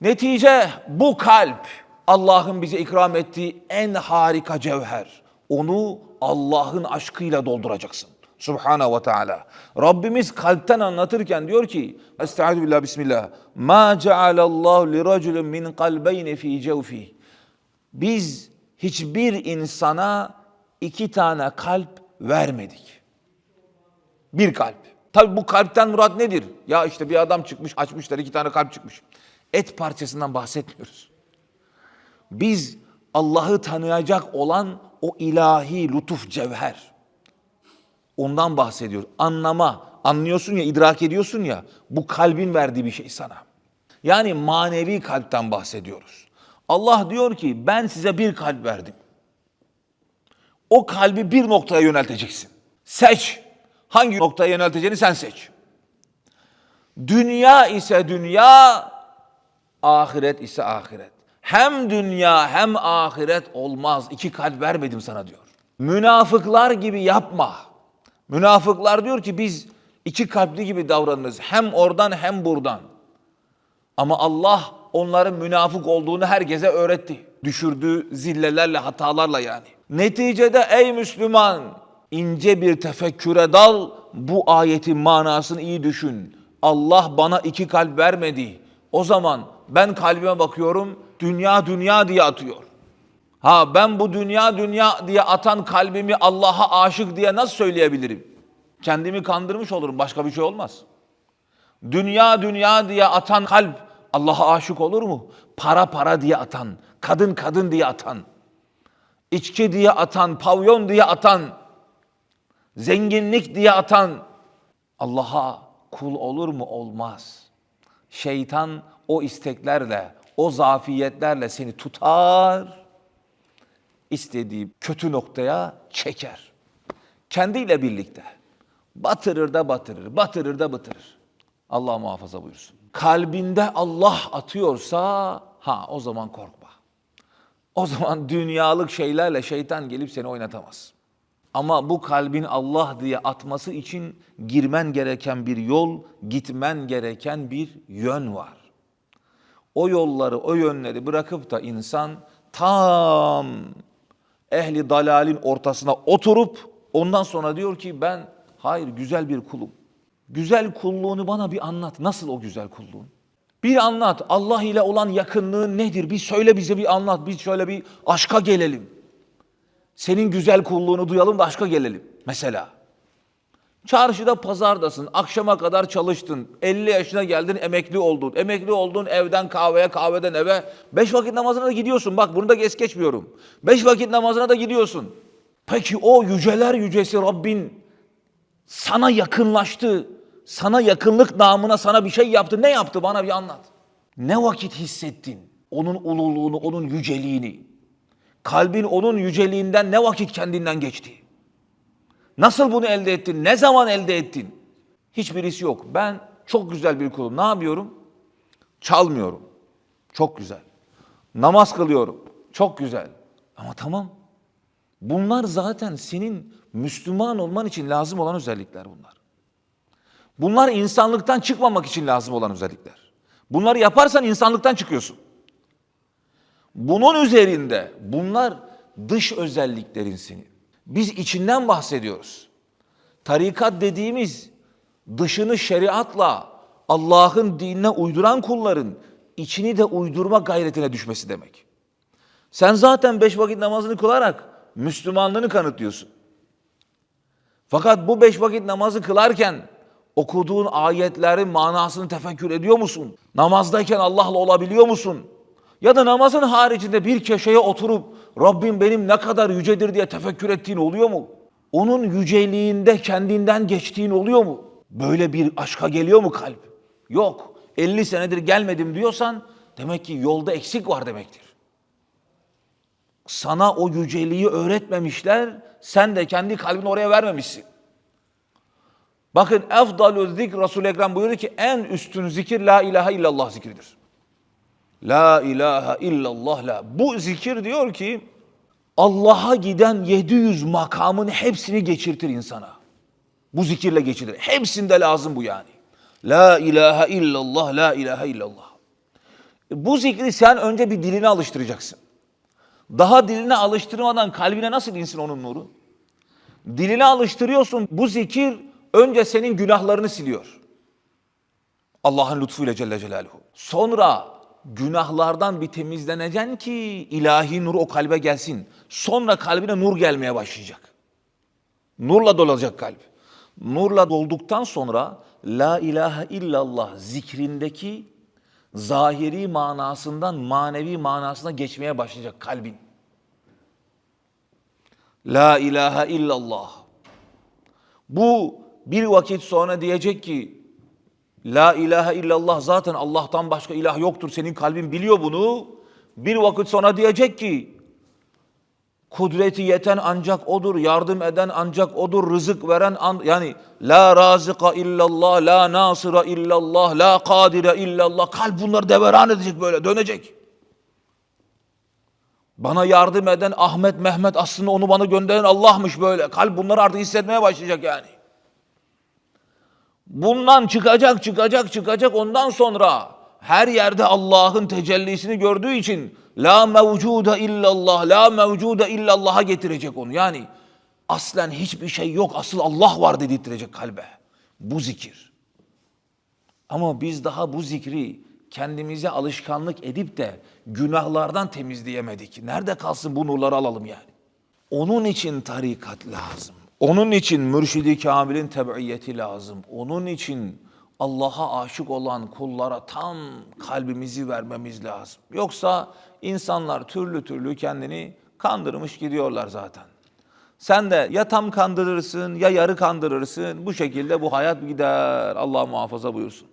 Netice bu kalp Allah'ın bize ikram ettiği en harika cevher. Onu Allah'ın aşkıyla dolduracaksın. Subhanahu ve Teala. Rabbimiz kalpten anlatırken diyor ki Estaizu billah bismillah. Ma cealallahu li raculun min kalbeyni fi cevfih. Biz hiçbir insana iki tane kalp vermedik. Bir kalp. Tabi bu kalpten murat nedir? Ya işte bir adam çıkmış açmışlar iki tane kalp çıkmış. Et parçasından bahsetmiyoruz. Biz Allah'ı tanıyacak olan o ilahi lütuf cevher. Ondan bahsediyor. Anlama, anlıyorsun ya, idrak ediyorsun ya. Bu kalbin verdiği bir şey sana. Yani manevi kalpten bahsediyoruz. Allah diyor ki ben size bir kalp verdim. O kalbi bir noktaya yönelteceksin. Seç. Hangi noktaya yönelteceğini sen seç. Dünya ise dünya, ahiret ise ahiret. Hem dünya hem ahiret olmaz. İki kalp vermedim sana diyor. Münafıklar gibi yapma. Münafıklar diyor ki biz iki kalpli gibi davranırız. Hem oradan hem buradan. Ama Allah onların münafık olduğunu herkese öğretti. Düşürdüğü zillelerle, hatalarla yani. Neticede ey Müslüman ince bir tefekküre dal, bu ayetin manasını iyi düşün. Allah bana iki kalp vermedi. O zaman ben kalbime bakıyorum, dünya dünya diye atıyor. Ha ben bu dünya dünya diye atan kalbimi Allah'a aşık diye nasıl söyleyebilirim? Kendimi kandırmış olurum, başka bir şey olmaz. Dünya dünya diye atan kalp Allah'a aşık olur mu? Para para diye atan, kadın kadın diye atan, içki diye atan, pavyon diye atan, zenginlik diye atan Allah'a kul olur mu? Olmaz. Şeytan o isteklerle, o zafiyetlerle seni tutar, istediği kötü noktaya çeker. Kendiyle birlikte. Batırır da batırır, batırır da batırır. Allah muhafaza buyursun. Kalbinde Allah atıyorsa ha o zaman korkma. O zaman dünyalık şeylerle şeytan gelip seni oynatamaz. Ama bu kalbin Allah diye atması için girmen gereken bir yol, gitmen gereken bir yön var. O yolları, o yönleri bırakıp da insan tam ehli dalalin ortasına oturup ondan sonra diyor ki ben hayır güzel bir kulum. Güzel kulluğunu bana bir anlat. Nasıl o güzel kulluğun? Bir anlat. Allah ile olan yakınlığın nedir? Bir söyle bize bir anlat. Bir şöyle bir aşka gelelim. Senin güzel kulluğunu duyalım da aşka gelelim. Mesela. Çarşıda pazardasın. Akşama kadar çalıştın. 50 yaşına geldin emekli oldun. Emekli oldun evden kahveye kahveden eve. Beş vakit namazına da gidiyorsun. Bak bunu da geç geçmiyorum. Beş vakit namazına da gidiyorsun. Peki o yüceler yücesi Rabbin sana yakınlaştı. Sana yakınlık namına sana bir şey yaptı. Ne yaptı bana bir anlat. Ne vakit hissettin onun ululuğunu, onun yüceliğini? Kalbin onun yüceliğinden ne vakit kendinden geçti? Nasıl bunu elde ettin? Ne zaman elde ettin? Hiçbirisi yok. Ben çok güzel bir kulum. Ne yapıyorum? Çalmıyorum. Çok güzel. Namaz kılıyorum. Çok güzel. Ama tamam. Bunlar zaten senin Müslüman olman için lazım olan özellikler bunlar. Bunlar insanlıktan çıkmamak için lazım olan özellikler. Bunları yaparsan insanlıktan çıkıyorsun. Bunun üzerinde bunlar dış özelliklerin senin. Biz içinden bahsediyoruz. Tarikat dediğimiz dışını şeriatla Allah'ın dinine uyduran kulların içini de uydurma gayretine düşmesi demek. Sen zaten beş vakit namazını kılarak Müslümanlığını kanıtlıyorsun. Fakat bu beş vakit namazı kılarken okuduğun ayetlerin manasını tefekkür ediyor musun? Namazdayken Allah'la olabiliyor musun? Ya da namazın haricinde bir köşeye oturup Rabbim benim ne kadar yücedir diye tefekkür ettiğin oluyor mu? Onun yüceliğinde kendinden geçtiğin oluyor mu? Böyle bir aşka geliyor mu kalp? Yok. 50 senedir gelmedim diyorsan demek ki yolda eksik var demektir. Sana o yüceliği öğretmemişler, sen de kendi kalbini oraya vermemişsin. Bakın efdalü zik Resul-i Ekrem buyuruyor ki en üstün zikir la ilahe illallah zikridir. La ilahe illallah la. Bu zikir diyor ki Allah'a giden 700 makamın hepsini geçirtir insana. Bu zikirle geçirilir. Hepsinde lazım bu yani. La ilahe illallah, la ilahe illallah. Bu zikri sen önce bir diline alıştıracaksın. Daha diline alıştırmadan kalbine nasıl insin onun nuru? Diline alıştırıyorsun. Bu zikir önce senin günahlarını siliyor. Allah'ın lütfuyla Celle Celaluhu. Sonra günahlardan bir temizleneceksin ki ilahi nur o kalbe gelsin. Sonra kalbine nur gelmeye başlayacak. Nurla dolacak kalp. Nurla dolduktan sonra La ilahe illallah zikrindeki zahiri manasından manevi manasına geçmeye başlayacak kalbin. La ilahe illallah. Bu bir vakit sonra diyecek ki La ilahe illallah zaten Allah'tan başka ilah yoktur. Senin kalbin biliyor bunu. Bir vakit sonra diyecek ki kudreti yeten ancak odur, yardım eden ancak odur, rızık veren an, yani la razıka illallah, la nasıra illallah, la kadire illallah. Kalp bunları deveran edecek böyle, dönecek. Bana yardım eden Ahmet, Mehmet aslında onu bana gönderen Allah'mış böyle. Kalp bunları artık hissetmeye başlayacak yani. Bundan çıkacak, çıkacak, çıkacak. Ondan sonra her yerde Allah'ın tecellisini gördüğü için la mevcuda illallah, la mevcuda illallah'a getirecek onu. Yani aslen hiçbir şey yok, asıl Allah var dedirtecek kalbe. Bu zikir. Ama biz daha bu zikri kendimize alışkanlık edip de günahlardan temizleyemedik. Nerede kalsın bu nurları alalım yani? Onun için tarikat lazım. Onun için mürşidi kamilin tebiiyeti lazım. Onun için Allah'a aşık olan kullara tam kalbimizi vermemiz lazım. Yoksa insanlar türlü türlü kendini kandırmış gidiyorlar zaten. Sen de ya tam kandırırsın ya yarı kandırırsın. Bu şekilde bu hayat gider. Allah muhafaza buyursun.